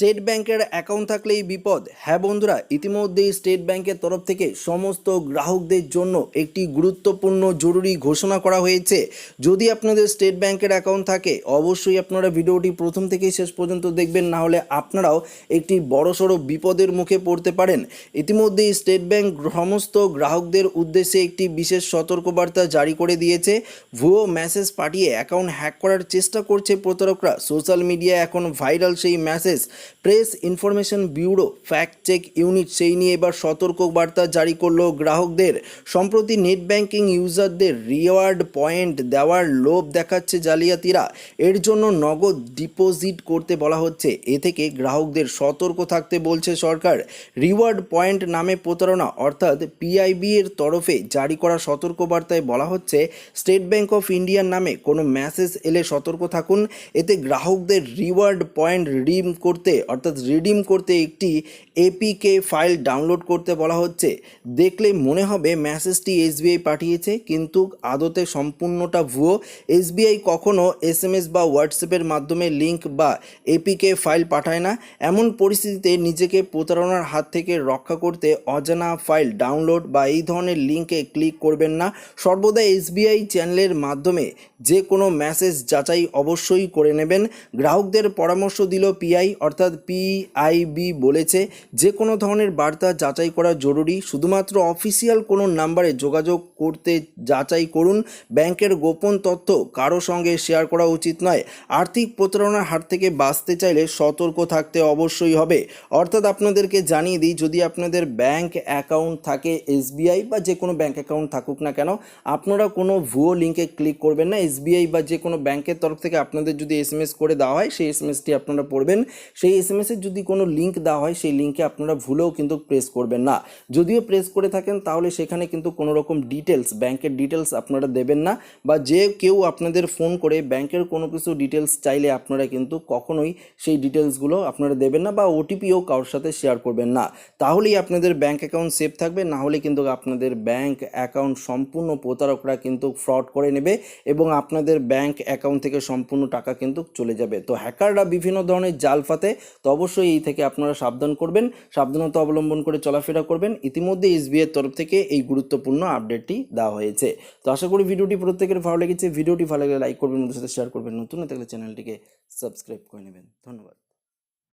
State ব্যাংকের account থাকলেই বিপদ। হ্যাঁ বন্ধুরা, ইতিমধ্যেই স্টেট ব্যাংকের তরফ থেকে সমস্ত গ্রাহকদের জন্য একটি গুরুত্বপূর্ণ জরুরি ঘোষণা করা হয়েছে। যদি আপনাদের স্টেট ব্যাংকের অ্যাকাউন্ট থাকে, অবশ্যই আপনারা ভিডিওটি প্রথম থেকেই শেষ পর্যন্ত দেখবেন, না হলে আপনারাও একটি বড়সড় বিপদের মুখে পড়তে পারেন। ইতিমধ্যেই স্টেট ব্যাংক সমস্ত গ্রাহকদের উদ্দেশ্যে একটি বিশেষ সতর্কবার্তা জারি করে দিয়েছে। ভুয়ো মেসেজ পাঠিয়ে অ্যাকাউন্ট হ্যাক করার চেষ্টা করছে প্রতারকরা। সোশ্যাল মিডিয়ায় এখন ভাইরাল সেই message. Press information bureau, fact check unit সেই নিয়ে এবার সতর্ক বার্তা জারি করল গ্রাহকদের। সম্প্রতি নেট ব্যাংকিং ইউজারদের রিওয়ার্ড পয়েন্ট দেওয়ার লোভ দেখাচ্ছে জালিয়াতিরা। এর জন্য নগদ ডিপোজিট করতে বলা হচ্ছে। এ থেকে গ্রাহকদের সতর্ক থাকতে বলছে সরকার। রিওয়ার্ড পয়েন্ট নামে প্রতারণা, অর্থাৎ পিআইবি এর তরফে জারি করা সতর্কবার্তায় বলা হচ্ছে, স্টেট ব্যাংক অফ ইন্ডিয়ার নামে কোনো মেসেজ এলে সতর্ক থাকুন। এতে গ্রাহকদের রিওয়ার্ড পয়েন্ট রিডিম করতে অর্থাৎ রিডিম করতে একটি এপিকে ফাইল ডাউনলোড করতে বলা হচ্ছে। দেখলে মনে হবে মেসেজটি এসবিআই পাঠিয়েছে, কিন্তু আদতে সম্পূর্ণটা ভুয়ো। এসবিআই কখনো এসএমএস বা হোয়াটসঅ্যাপের মাধ্যমে লিঙ্ক বা এপিকে ফাইল পাঠায় না। এমন পরিস্থিতিতে নিজেকে প্রতারণার হাত থেকে রক্ষা করতে অজানা ফাইল ডাউনলোড বা এই ধরনের লিঙ্কে ক্লিক করবেন না। সর্বদা এসবিআই চ্যানেলের মাধ্যমে যে কোনো মেসেজ যাচাই অবশ্যই করে নেবেন। গ্রাহকদের পরামর্শ দিল পিআই অর্থাৎ পিআইবি বলেছে, যে কোনো ধরনের বার্তা যাচাই করা জরুরি। শুধুমাত্র অফিসিয়াল কোনো নাম্বারে যোগাযোগ করতে যাচাই করুন। ব্যাংকের গোপন তথ্য কারও সঙ্গে শেয়ার করা উচিত নয়। আর্থিক প্রতারণার হাত থেকে বাঁচতে চাইলে সতর্ক থাকতে অবশ্যই হবে। অর্থাৎ আপনাদেরকে জানিয়ে দিই, যদি আপনাদের ব্যাংক অ্যাকাউন্ট থাকে এসবিআই বা যে কোনো ব্যাংক অ্যাকাউন্ট থাকুক না কেন, আপনারা কোনো ভুয়ো লিঙ্কে ক্লিক করবেন না। এসবিআই বা যে কোনো ব্যাংকের তরফ থেকে আপনাদের যদি এসএমএস করে দেওয়া হয়, সেই এসএমএসটি আপনারা পড়বেন। সেই এসএমএসের যদি কোনো লিঙ্ক দেওয়া হয়, সেই লিঙ্কে আপনারা ভুলেও কিন্তু প্রেস করবেন না। যদিও প্রেস করে থাকেন, তাহলে সেখানে কিন্তু কোনো রকম ডিটেলস ব্যাংকের ডিটেলস আপনারা দেবেন না বা যে কেউ আপনাদের ফোন করে ব্যাংকের কোনো কিছু ডিটেলস চাইলে আপনারা কিন্তু কখনোই সেই ডিটেলসগুলো আপনারা দেবেন না বা ওটিপিও কারোর সাথে শেয়ার করবেন না। তাহলেই আপনাদের ব্যাংক অ্যাকাউন্ট সেফ থাকবে, না হলে কিন্তু আপনাদের ব্যাংক অ্যাকাউন্ট সম্পূর্ণ প্রতারকরা কিন্তু ফ্রড করে নেবে এবং আপনাদের ব্যাংক অ্যাকাউন্ট থেকে সম্পূর্ণ টাকা কিন্তু চলে যাবে। তো হ্যাকাররা বিভিন্ন ধরনের জাল ফাতে তো অবশ্যই এই থেকে আপনারা সাবধান করবেন, সাবধানতা অবলম্বন করে চলাফেরা করবেন। ইতিমধ্যে এসবিআই এর তরফ থেকে এই গুরুত্বপূর্ণ আপডেটটি দেওয়া হয়েছে। তো আশা করি ভিডিওটি প্রত্যেকের ভালো লেগেছে। ভিডিওটি ভালো লাগলে লাইক করবেন ওদের সাথে শেয়ার করবেন। নতুন থাকলে চ্যানেলটিকে সাবস্ক্রাইব করে নেবেন। ধন্যবাদ।